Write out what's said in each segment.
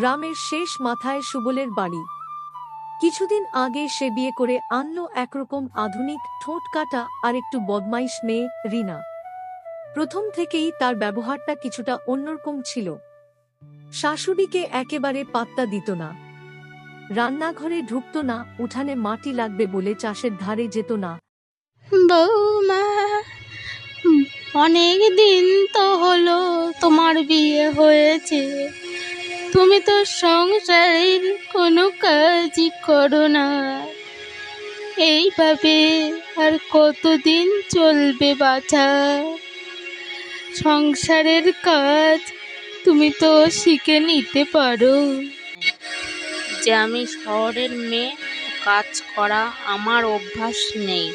গ্রামের শেষ মাথায় সুবলের বাড়ি। কিছুদিন আগে সে বিয়ে করে আনলো একরকম আধুনিক ঠোঁট কাটা আর একটু বদমাইশ মেয়ে, রিনা। প্রথম থেকেই তার ব্যবহারটা কিছুটা অন্যরকম ছিল। শাশুড়িকে একেবারে পাত্তা দিত না। রান্নাঘরে ঢুকত না, উঠানে মাটি লাগবে বলে চাষের ধারে যেত না। বৌমা, অনেক দিন তো হলো তোমার বিয়ে হয়েছে। তুমি তো সংসারের কোনো কাজই করো না। এইভাবে আর কতদিন চলবে বাছা? সংসারের কাজ তুমি তো শিখে নিতে পারো। যে আমি শহরের মেয়ে, কাজ করা আমার অভ্যাস নেই।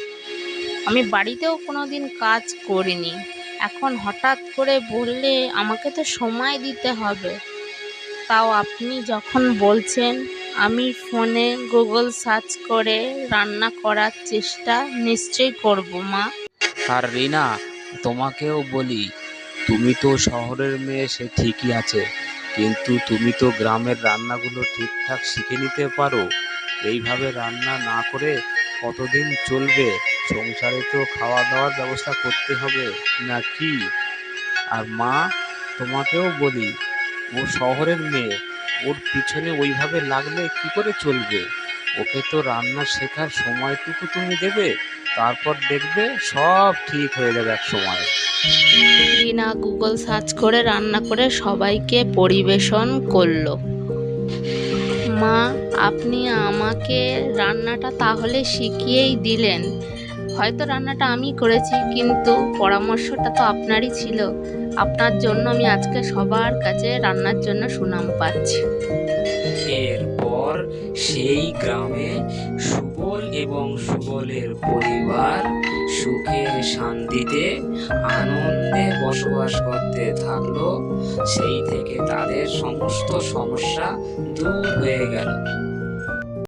আমি বাড়িতেও কোনো দিন কাজ করিনি। এখন হঠাৎ করে বললে আমাকে তো সময় দিতে হবে। তাও আপনি যখন বলছেন, আমি ফোনে গুগল সার্চ করে রান্না করার চেষ্টা নিশ্চয়ই করব, মা। আর রিনা, তোমাকেও বলি, তুমি তো শহরের মেয়ে, সে ঠিকই আছে। কিন্তু তুমি তো গ্রামের রান্নাগুলো ঠিকঠাক শিখে নিতে পারো। এইভাবে রান্না না করে কতদিন চলবে? সংসারে তো খাওয়া দাওয়ার ব্যবস্থা করতে হবে, নাকি? আর মা, তোমাকেও বলি ও শহরের মেয়ে। ওর পিছনে ওইভাবে লাগলে কি করে চলবে? ওকে তো রান্না শেখার সময়টুকু তুমি দেবে, তারপর দেখবে সব ঠিক হয়ে যাবে এক সময়। রিনা গুগল সার্চ করে, রান্না করে সবাইকে পরিবেশন করল। মা, আপনি আমাকে রান্নাটা তাহলে শিখিয়েই দিলেন। হয়তো রান্নাটা আমি করেছি, কিন্তু পরামর্শটা তো আপনারই ছিল। আপনার জন্য আমি আজকে সবার কাছে রান্নার জন্য সুনাম পাচ্ছি। এরপর সেই গ্রামে সুবল এবং সুবলের পরিবার সুখে শান্তিতে আনন্দে বসবাস করতে থাকল। সেই থেকে তাদের সমস্ত সমস্যা দূর হয়ে গেল।